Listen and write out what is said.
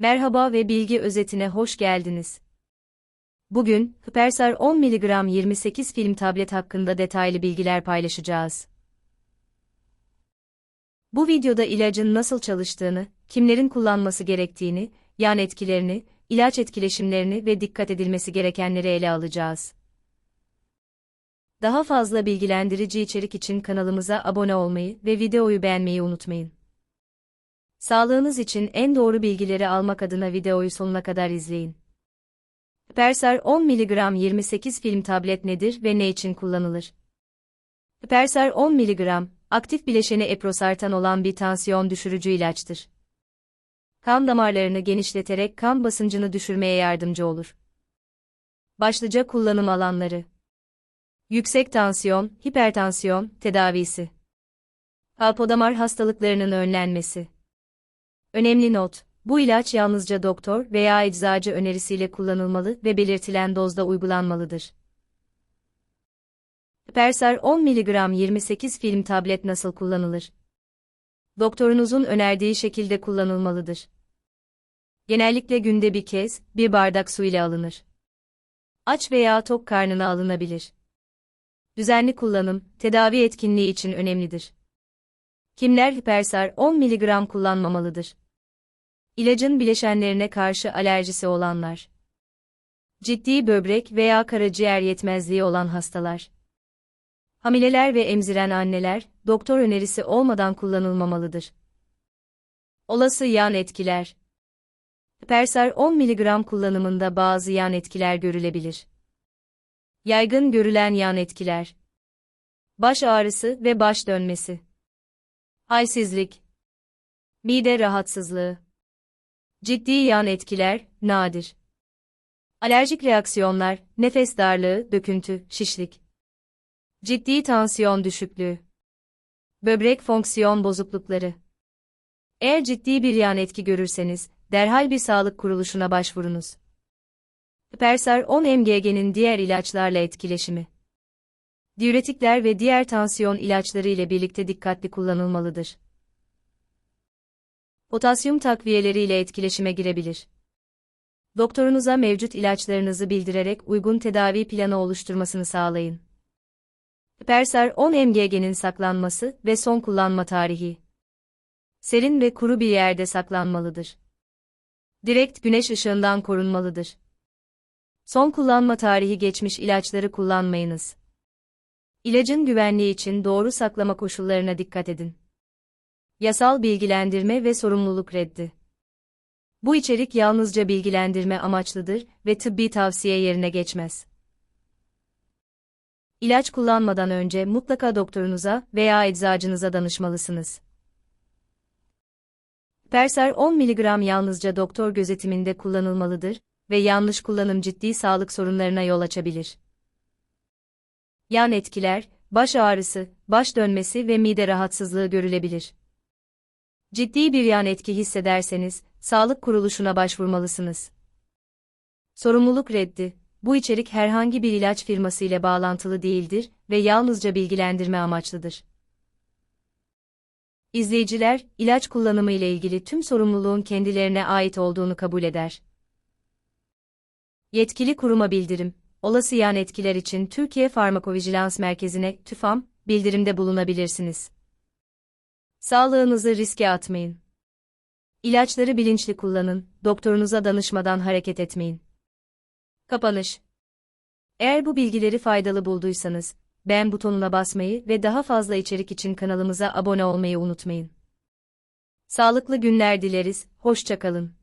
Merhaba ve bilgi özetine hoş geldiniz. Bugün, Hüpersar 10 mg 28 film tablet hakkında detaylı bilgiler paylaşacağız. Bu videoda ilacın nasıl çalıştığını, kimlerin kullanması gerektiğini, yan etkilerini, ilaç etkileşimlerini ve dikkat edilmesi gerekenleri ele alacağız. Daha fazla bilgilendirici içerik için kanalımıza abone olmayı ve videoyu beğenmeyi unutmayın. Sağlığınız için en doğru bilgileri almak adına videoyu sonuna kadar izleyin. Hipersar 10 mg 28 film tablet nedir ve ne için kullanılır? Hipersar 10 mg, aktif bileşeni eprosartan olan bir tansiyon düşürücü ilaçtır. Kan damarlarını genişleterek kan basıncını düşürmeye yardımcı olur. Başlıca kullanım alanları Yüksek tansiyon, hipertansiyon, tedavisi. Halpodamar hastalıklarının önlenmesi. Önemli not, bu ilaç yalnızca doktor veya eczacı önerisiyle kullanılmalı ve belirtilen dozda uygulanmalıdır. Persar 10 mg 28 film tablet nasıl kullanılır? Doktorunuzun önerdiği şekilde kullanılmalıdır. Genellikle günde bir kez, bir bardak su ile alınır. Aç veya tok karnına alınabilir. Düzenli kullanım, tedavi etkinliği için önemlidir. Kimler hipersar 10 mg kullanmamalıdır? İlacın bileşenlerine karşı alerjisi olanlar. Ciddi böbrek veya karaciğer yetmezliği olan hastalar. Hamileler ve emziren anneler, doktor önerisi olmadan kullanılmamalıdır. Olası yan etkiler. Hipersar 10 mg kullanımında bazı yan etkiler görülebilir. Yaygın görülen yan etkiler. Baş ağrısı ve baş dönmesi. Halsizlik. Mide rahatsızlığı. Ciddi yan etkiler, nadir. Alerjik reaksiyonlar, nefes darlığı, döküntü, şişlik. Ciddi tansiyon düşüklüğü. Böbrek fonksiyon bozuklukları. Eğer ciddi bir yan etki görürseniz, derhal bir sağlık kuruluşuna başvurunuz. Hipersar 10 mg'nin diğer ilaçlarla etkileşimi. Diüretikler ve diğer tansiyon ilaçları ile birlikte dikkatli kullanılmalıdır. Potasyum takviyeleri ile etkileşime girebilir. Doktorunuza mevcut ilaçlarınızı bildirerek uygun tedavi planı oluşturmasını sağlayın. Hipersar 10 mg'nin saklanması ve son kullanma tarihi. Serin ve kuru bir yerde saklanmalıdır. Direkt güneş ışığından korunmalıdır. Son kullanma tarihi geçmiş ilaçları kullanmayınız. İlacın güvenliği için doğru saklama koşullarına dikkat edin. Yasal bilgilendirme ve sorumluluk reddi. Bu içerik yalnızca bilgilendirme amaçlıdır ve tıbbi tavsiye yerine geçmez. İlaç kullanmadan önce mutlaka doktorunuza veya eczacınıza danışmalısınız. Persar 10 mg yalnızca doktor gözetiminde kullanılmalıdır ve yanlış kullanım ciddi sağlık sorunlarına yol açabilir. Yan etkiler, baş ağrısı, baş dönmesi ve mide rahatsızlığı görülebilir. Ciddi bir yan etki hissederseniz, sağlık kuruluşuna başvurmalısınız. Sorumluluk reddi. Bu içerik herhangi bir ilaç firması ile bağlantılı değildir ve yalnızca bilgilendirme amaçlıdır. İzleyiciler, ilaç kullanımı ile ilgili tüm sorumluluğun kendilerine ait olduğunu kabul eder. Yetkili kuruma bildirim, olası yan etkiler için Türkiye Farmakovijilans Merkezi'ne TÜFAM, bildirimde bulunabilirsiniz. Sağlığınızı riske atmayın. İlaçları bilinçli kullanın, doktorunuza danışmadan hareket etmeyin. Kapanış Eğer bu bilgileri faydalı bulduysanız, beğen butonuna basmayı ve daha fazla içerik için kanalımıza abone olmayı unutmayın. Sağlıklı günler dileriz, hoşçakalın.